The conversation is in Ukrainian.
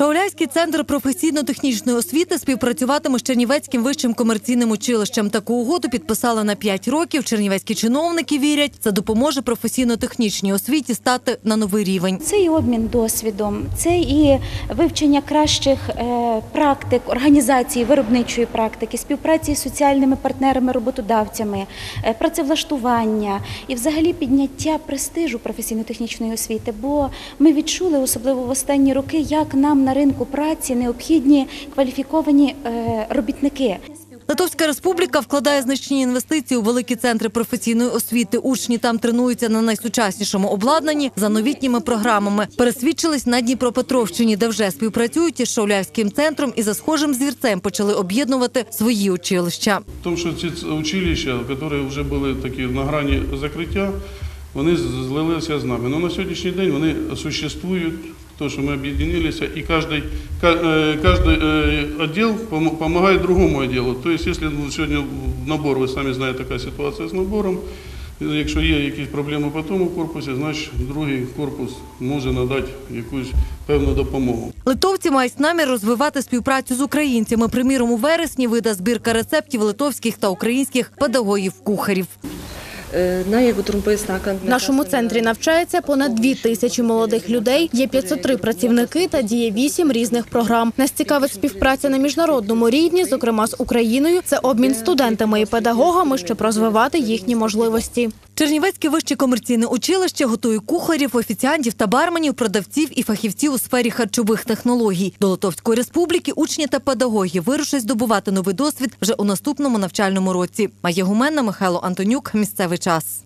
Шауляйський центр професійно-технічної освіти співпрацюватиме з Чернівецьким вищим комерційним училищем. Таку угоду підписали на 5 років. Чернівецькі чиновники вірять, це допоможе професійно-технічній освіті стати на новий рівень. Це і обмін досвідом, це і вивчення кращих е, практик, організації виробничої практики, співпраці з соціальними партнерами, роботодавцями, е, працевлаштування і взагалі підняття престижу професійно-технічної освіти. Бо ми відчули, особливо в останні роки, як нам на ринку праці необхідні кваліфіковані е, робітники. Литовська республіка вкладає значні інвестиції у великі центри професійної освіти. Учні там тренуються на найсучаснішому обладнанні за новітніми програмами. Пересвідчились на Дніпропетровщині, де вже співпрацюють із Шауляйським центром і за схожим звірцем почали об'єднувати свої училища. Тому, що ці училища, які вже були такі на грані закриття, вони злилися з нами. Но на сьогоднішній день вони существують, то, ми об'єдналися, і кожен, кожен відділ допомагає другому відділу. Тобто, якщо сьогодні набор, ви самі знаєте, яка ситуація з набором, якщо є якісь проблеми по тому корпусі, значить другий корпус може надати якусь певну допомогу. Литовці мають намір розвивати співпрацю з українцями. Приміром, у вересні вида збірка рецептів литовських та українських педагогів-кухарів. В нашому центрі навчається понад дві тисячі молодих людей. Є 503 працівники та діє вісім різних програм. Нас цікавить співпраця на міжнародному рівні, зокрема з Україною. Це обмін студентами і педагогами, щоб розвивати їхні можливості. Чернівецьке вище комерційне училище готує кухарів, офіціантів та барменів, продавців і фахівців у сфері харчових технологій. До Литовської республіки учні та педагоги вирушать здобувати новий досвід вже у наступному навчальному році. Має гуменна Михайло Антонюк. Місцевий час.